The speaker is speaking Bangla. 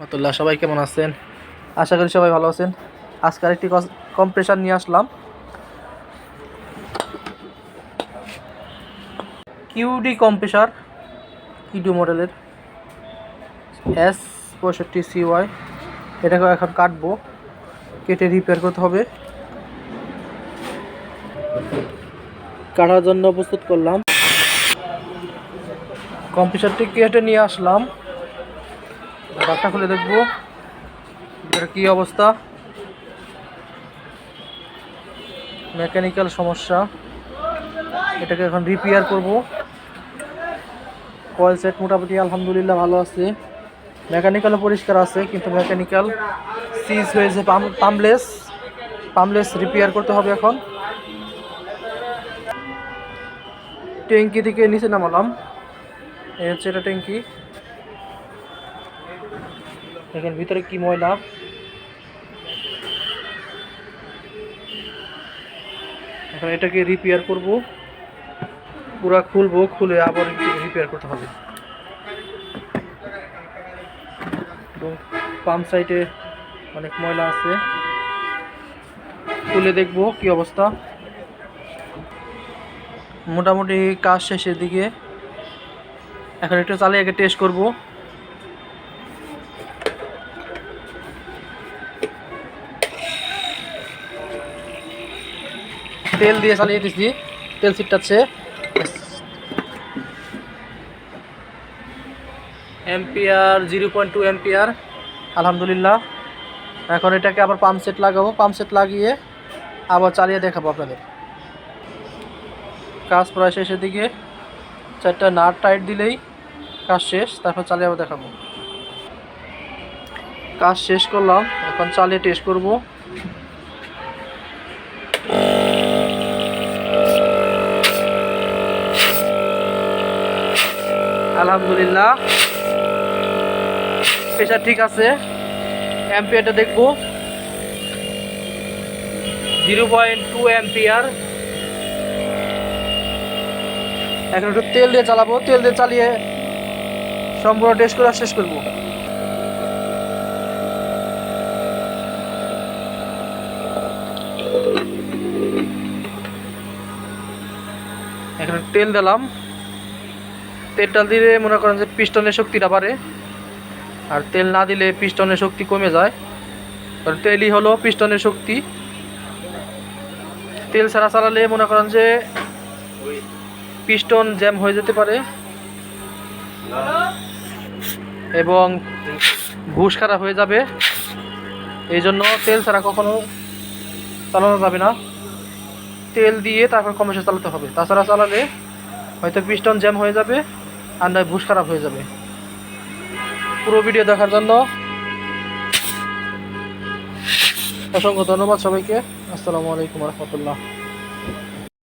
রহমতুল্লাহ, সবাই কেমন আছেন? আশা করি সবাই ভালো আছেন। আজকে আরেকটি কম্প্রেসার নিয়ে আসলাম। কিউডি কম্প্রেসার কিডু মডেলের এস পঁয়ষট্টি সিওয়াই এটাকে এখন কাটবো। কেটে রিপেয়ার করতে হবে। কাটার জন্য প্রস্তুত করলাম। কম্প্রেসারটি কেটে নিয়ে আসলাম। বাটটা খুলে দেখব কি অবস্থা। মেকানিক্যাল সমস্যা। এটাকে এখন রিপেয়ার করব। কয়েল সেট মোটামুটি আলহামদুলিল্লাহ ভালো আছে। মেকানিক্যালও পরিষ্কার আছে, কিন্তু মেকানিক্যাল সিজ হয়েছে পাম, পামলেস। পামলেস রিপেয়ার করতে হবে এখন। ট্যাঙ্কি থেকে নিচে নামালাম। এই হচ্ছে এটা ট্যাঙ্কি। দেখেন, ভিতরে কি ময়লা? এখন এটাকে রিপেয়ার করব। পুরা খুলবো, খুলে আবার রিপেয়ার করতে হবে। এবং পাম্প সাইডে অনেক ময়লা আছে। খুলে দেখব কি অবস্থা। মোটামুটি কাজ শেষের দিকে। এখন একটু চালিয়ে আগে টেস্ট করব। তেল দিয়ে চালিয়ে দিছি। তেল ছিটাচ্ছে ampere zero point two ampere আলহামদুলিল্লাহ। এখন এটাকে আবার পাম্প সেট লাগাবো। পাম্প সেট লাগিয়ে আবার চালিয়ে দেখাবো আপনাদের। কাজ প্রায় শেষের দিকে। চারটা নাট টাইট দিলেই কাজ শেষ। তারপর চালিয়ে আবার দেখাবো। কাজ শেষ করলাম। এখন চালিয়ে টেস্ট করব। আলহামদুলিল্লাহ। প্রেশার ঠিক আছে। অ্যাম্পিয়ারটা দেখব। Zero point two ampere. এখন একটু তেল দিয়ে চালাবো। তেল দিয়ে চালিয়ে সম্পূর্ণ টেস্ট করে শেষ করব। এখন তেল দিলাম। তেলটা দিলে মনে করেন যে পিস্টনের শক্তিটা বাড়ে। আর তেল না দিলে পিস্টনের শক্তি কমে যায়। কারণ তেলই হলো পিস্টনের শক্তি। তেল ছাড়া চালালে মনে করেন যে পিস্টন জ্যাম হয়ে যেতে পারে। এবং ঘুষ খারাপ হয়ে যাবে। এই জন্য তেল ছাড়া কখনো চালানো যাবে না। তেল দিয়ে তারপর কমেশন চালাতে হবে। তাছাড়া চালালে হয়তো পিস্টন জ্যাম হয়ে যাবে। আর নয় বুশ খারাপ হয়ে যাবে। পুরো ভিডিও দেখার জন্য অসংখ্য ধন্যবাদ সবাইকে। আসসালামু আলাইকুম রহমতুল্লাহ।